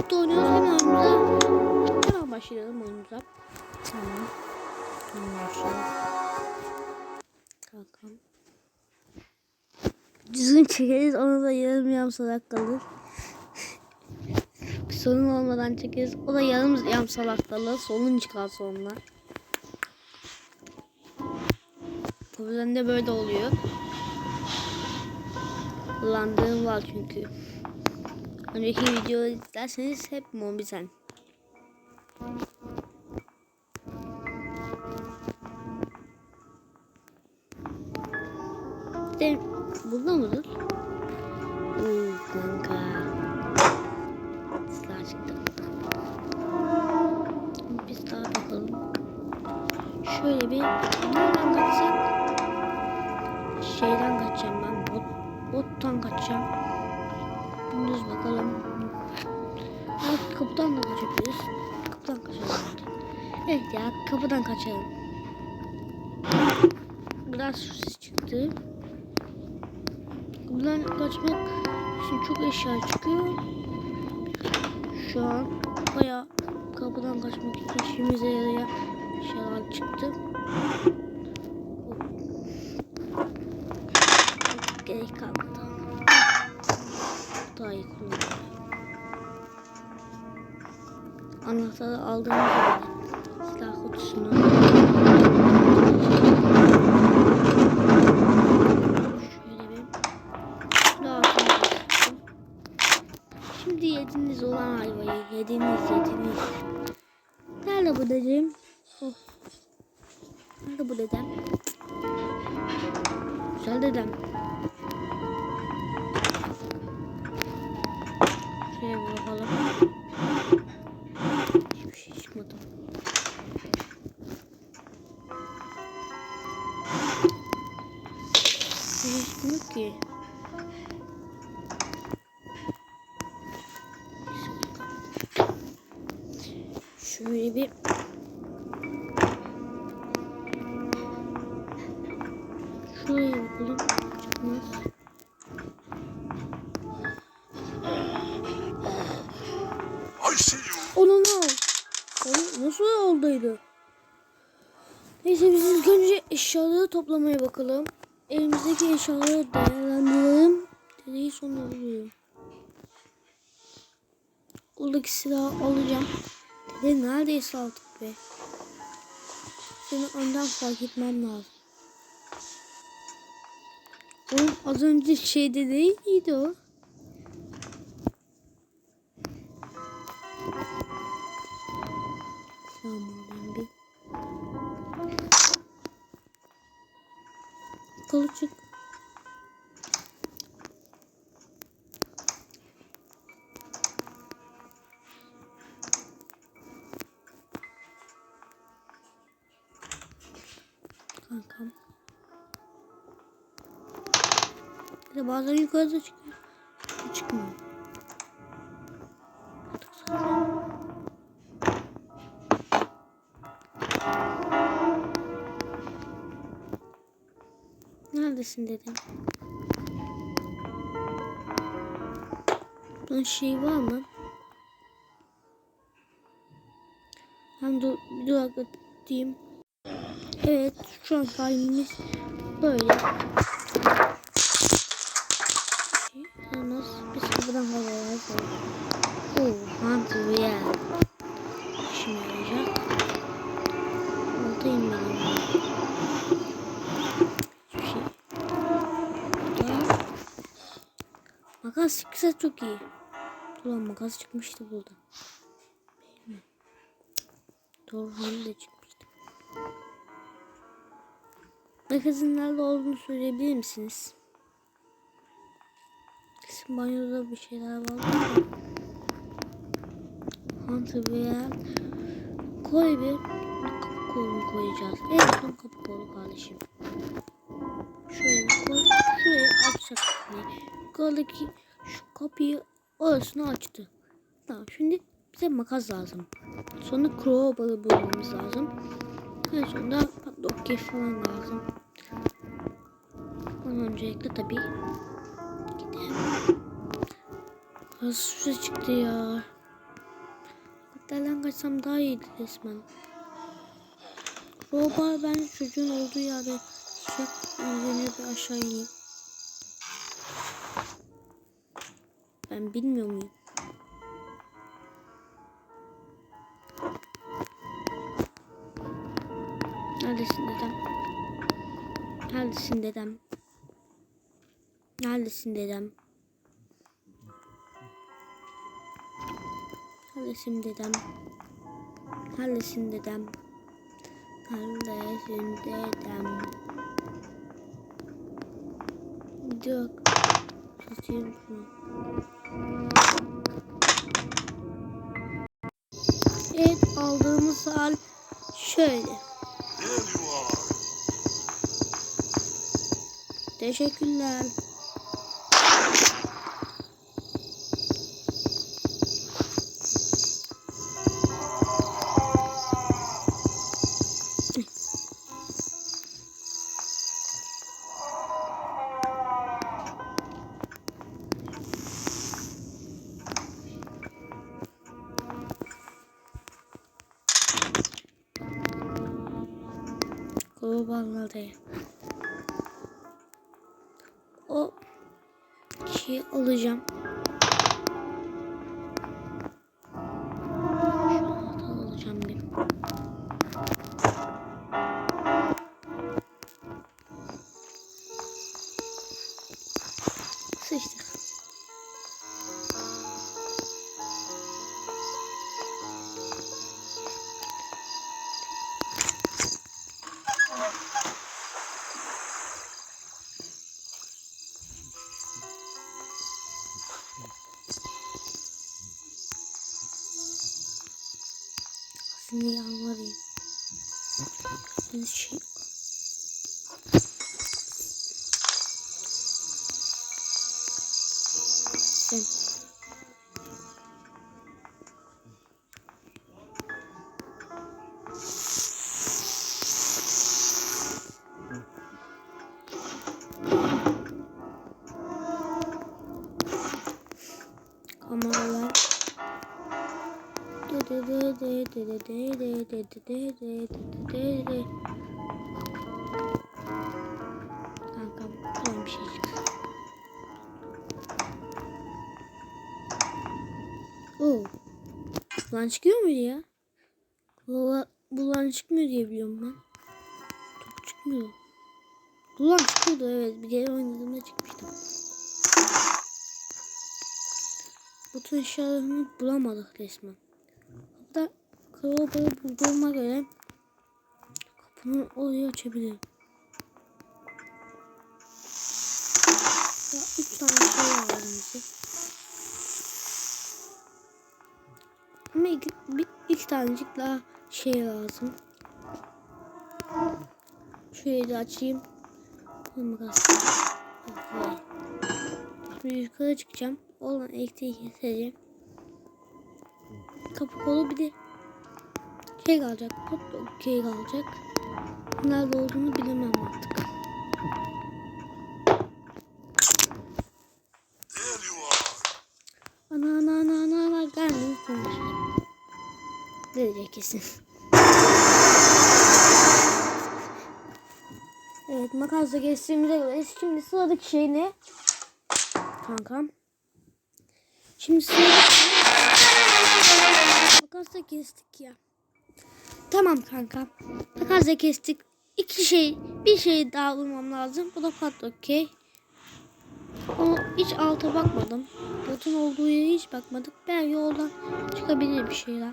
YouTube'da oynuyoruz hemen oyunumuza. Hemen başlayalım oyunumuza. Tamam. Hemen başlayalım. Kalkalım. Düzgün çekeriz onu da yarım yamsalak kalır. Bir sorun olmadan çekeriz. O da yarım yamsalak kalır. Sorun çıkar sonra. O yüzden de böyle oluyor. Kullandığım var çünkü. Önceki videoyu izlerseniz hep Mobizen. De burada mıdır? Oo kanka. Silah çıktı. Daha bakalım. Şöyle bir nereden kaçsak? Şeyden kaçacağım ben. Bot, bottan kaçacağım. Düz bakalım. Evet, kapıdan da kaçabiliriz. Kapıdan kaçalım. Evet ya kapıdan kaçalım. Biraz ses çıktı. Kapıdan kaçmak için çok eşya çıkıyor. Şu an baya kapıdan kaçmak için işimize yarayan eşyalar çıktı. Gerek kalmadı. Daha iyi kullanıyorum. Anahtarı aldığımız gibi silah kutusunu Şimdi yediniz olan ayvayı yediniz yediniz. Nerede bu dedem? Oh. Nerede bu dedem? Güzel dedem. Şuraya bakalım. Hiçbir şey çıkmadı. Bir şey çıkmıyor ki. Şöyle bir Neyse biz ilk önce eşyaları toplamaya bakalım. Elimizdeki eşyaları değerlendirelim. Dedeyi sonra alıyorum. Oradaki silahı alacağım. Dede neredeyse aldık be. Seni önden fark etmem lazım. Oğlum az önce şeyde değil miydi o? Tamam Kolu çık. Kankam. Bir de bazen yukarıda çıkıyor. Neredesin dedim. Bunun şey var mı? Hem dur bir dakika diyeyim. Evet şu an halimiz böyle. Çıksa çok iyi. Ulan makas çıkmıştı burada. Doğru hani de çıkmıştı. Makasın nerede olduğunu söyleyebilir misiniz? Kesin banyoda bir şeyler var. Hunter veya koy bir kapı kolunu koyacağız. En son kapı kolu kardeşim. Şöyle bir koy. Şurayı açsak. Yukarıdaki şu kapıyı orasını açtı. Tamam şimdi bize makas lazım. Sonra crowbar'ı bulmamız lazım. En sonunda padlock falan lazım. Ondan öncelikle tabii gidelim. Nasıl süre çıktı ya? Köpeklerden kaçsam daha iyiydi resmen. Robar ben çocuğun olduğu yerde şey, bir aşağı ineyim. Ben bilmiyor muyum? Neredesin dedem? Neredesin dedem? Neredesin dedem? Neredesin dedem? Neredesin dedem? Neredesin dedem? Yok. Sesini. Evet aldığımız hal şöyle. Teşekkürler. Kurbanladı. O şeyi alacağım. Şimdi yalvarayım. Bir şey Sen. Kankam buradan bir şey çıksın. Oo. Bulan çıkıyor muydu ya? Bula, bulan çıkmıyor diye biliyorum ben. Çok çıkmıyor. Bulan çıkıyordu evet. Bir kere oynadığımda çıkmıştım. Bütün eşyalarını bulamadık resmen. Crowbar'ı bulduğuma göre kapının orayı açabilirim. Ya üç tane şey var bize. Ama iki, bir, iki tanecik daha şey lazım. Şöyle de açayım. Şimdi yukarı çıkacağım. Olan elektriği keseceğim. Kapı kolu bir de şey kalacak. Hot dog şey kalacak. Nerede olduğunu bilemem artık. Ana ana ana ana ana gelmeyin konuşalım. Diyecek kesin. Evet makasla geçtiğimize göre şimdi sıradaki şey ne? Kankam. Şimdi sıradaki makasla kestik ya. Tamam kankam. Makasla kestik. İki şey, bir şey daha bulmam lazım. Bu da pat okey. O hiç alta bakmadım. Botun olduğu yere hiç bakmadık. Belki yoldan çıkabilir bir şeyler.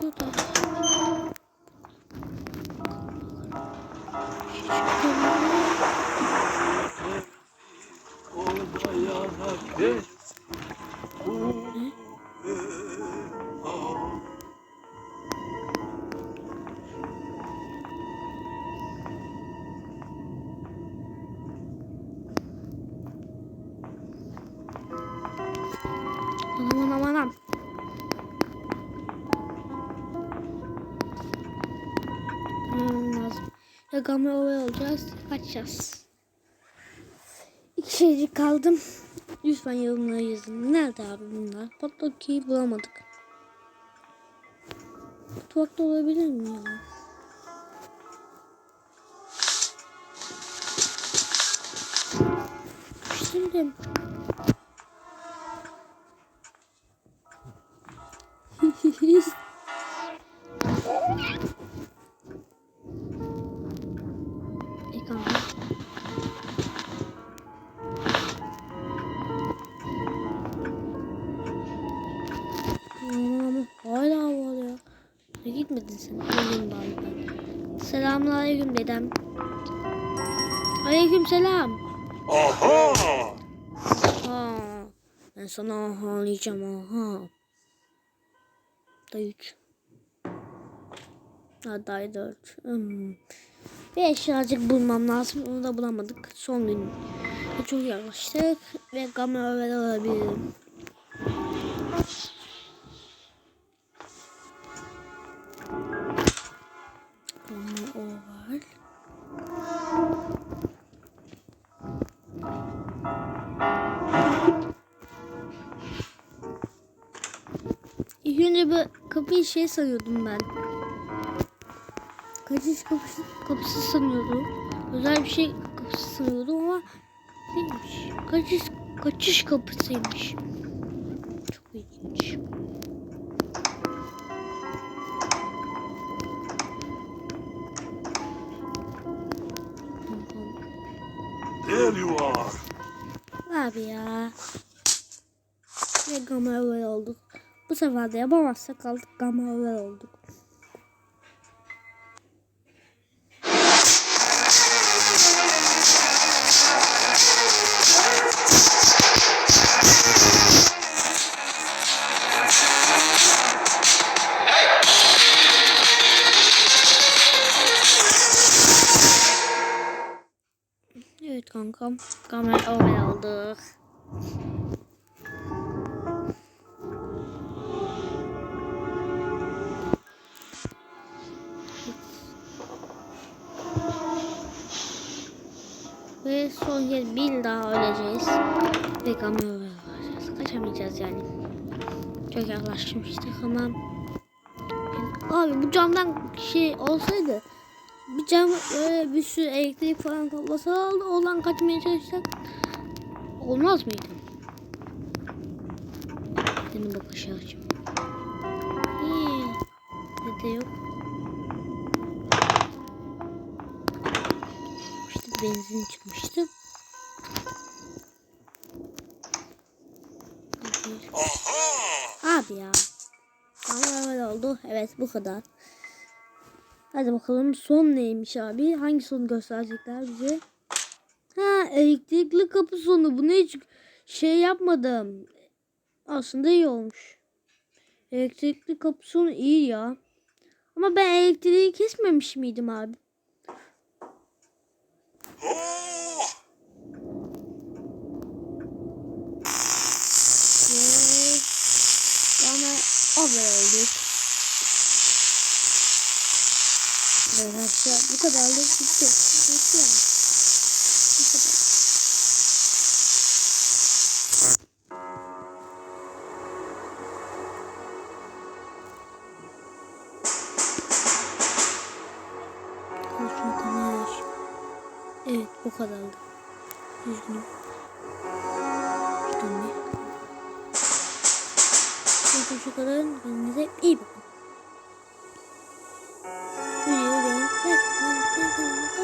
Şurada. Anam lazım. Ya kamera olacağız. Kaçacağız. İki şeycik kaldım. Lütfen yorumlara yazın. Nerede abi bunlar? Patlakiyi bulamadık. Mutfakta olabilir mi ya? Şimdi Ne gitmedin sen? Gelin bari ben. Selamun aleyküm dedem. Aleyküm selam. Aha! Ha. Ben sana aha diyeceğim aha. Da üç. Ha da dört. Hmm. Bir eşyacık bulmam lazım. Onu da bulamadık. Son gün. Çok yaklaştık. Ve gamma öyle alabilirim. Önce bu kapıyı şey sanıyordum ben. Kaçış kapısı, kapısı sanıyordum. Özel bir şey kapısı sanıyordum ama değilmiş. Kaçış, kaçış kapısıymış. Çok ilginç. There you are. Abi ya. Ve gamma övel olduk. Bu sefer de yapamazsak gamma övel olduk. Ve son kez bir daha öleceğiz. Ve kamera olacağız. Kaçamayacağız yani. Çok yaklaşmıştık ama. Abi bu camdan şey olsaydı bir cam böyle bir sürü elektrik falan kaplasa olan kaçmaya çalışsak olmaz mıydı? Senin bakış açım. İyi. Dede yok. Benzin çıkmıştı. Abi ya. Ama öyle oldu. Evet bu kadar. Hadi bakalım son neymiş abi? Hangi sonu gösterecekler bize? Ha elektrikli kapı sonu. Bunu hiç şey yapmadım. Aslında iyi olmuş. Elektrikli kapı sonu iyi ya. Ama ben elektriği kesmemiş miydim abi? Ve bana haber olduk. Arkadaşlar bu kadar da bitti. Bitti yani. Bu kadardı. Üzgünüm. Şuradan bir. Şu kadar. Kendinize iyi bakın.